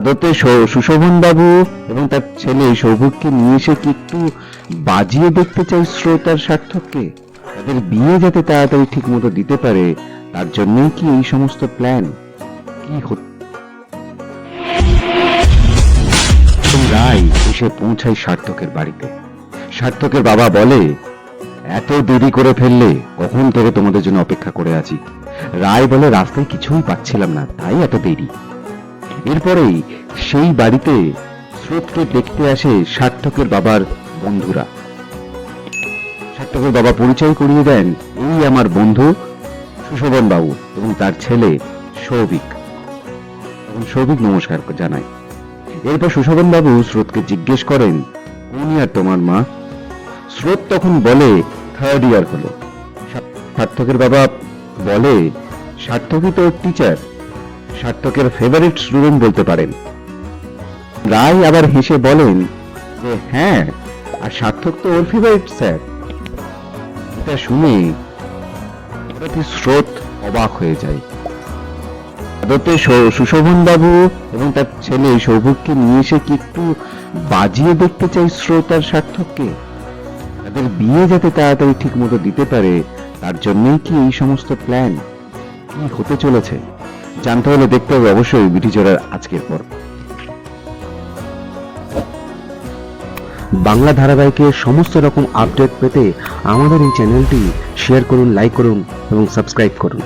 আদতে সুশোভন বাবু এবং তার ছেলে সৌভিককে নিয়ে এসে কি একটু বাজিয়ে দেখতে চাই শ্রোতার সার্থককে? তাদের বিয়ে যাতে তাড়াতাড়ি ঠিক মতো দিতে পারে, তার জন্যই কি এই সমস্ত প্ল্যান কি রায় এসে পৌঁছায় সার্থকের বাড়িতে। সার্থকের বাবা বলে, এত দেরি করে ফেললে কখন থেকে তোমাদের জন্য অপেক্ষা করে আছি? রায় বলে, রাস্তায় কিছুই পাচ্ছিলাম না, তাই এত দেরি। এরপরেই সেই বাড়িতে স্রোতকে দেখতে আসে সার্থকের বাবার বন্ধুরা। সার্থকের বাবা পরিচয় করিয়ে দেন এই আমার বন্ধু সুশোভন বাবু এবং তার ছেলে সৌভিক। এবং সৌভিক নমস্কার জানায়। এরপর সুশোভন বাবু স্রোতকে জিজ্ঞেস করেন, কোন ইয়ার তোমার মা? স্রোত তখন বলে থার্ড ইয়ার হলো। সার্থকের বাবা বলে, সার্থকই তো টিচার সার্থকের ফেভারিট স্টুডেন্ট বলতে পারেন। রায় আবার হেসে বলেন যে হ্যাঁ আর সার্থক তো ওর ফেভারিট স্যার এটা শুনে স্রোত অবাক হয়ে যায়। আদতে সুশোভন বাবু এবং তার ছেলে সৌভিককে নিয়ে এসে কি একটু বাজিয়ে দেখতে চাই স্রোত আর সার্থককে? তাদের বিয়ে যাতে তাড়াতাড়ি ঠিক মতো দিতে পারে, তার জন্যই কি এই সমস্ত প্ল্যান কি হতে চলেছে? জানতে হলে দেখতে হবে অবশ্যই বিটি জোড়ার আজকের পর বাংলা ধারাবাহিকের সমস্ত রকম আপডেট পেতে আমাদের এই চ্যানেলটি শেয়ার করুন লাইক করুন এবং সাবস্ক্রাইব করুন।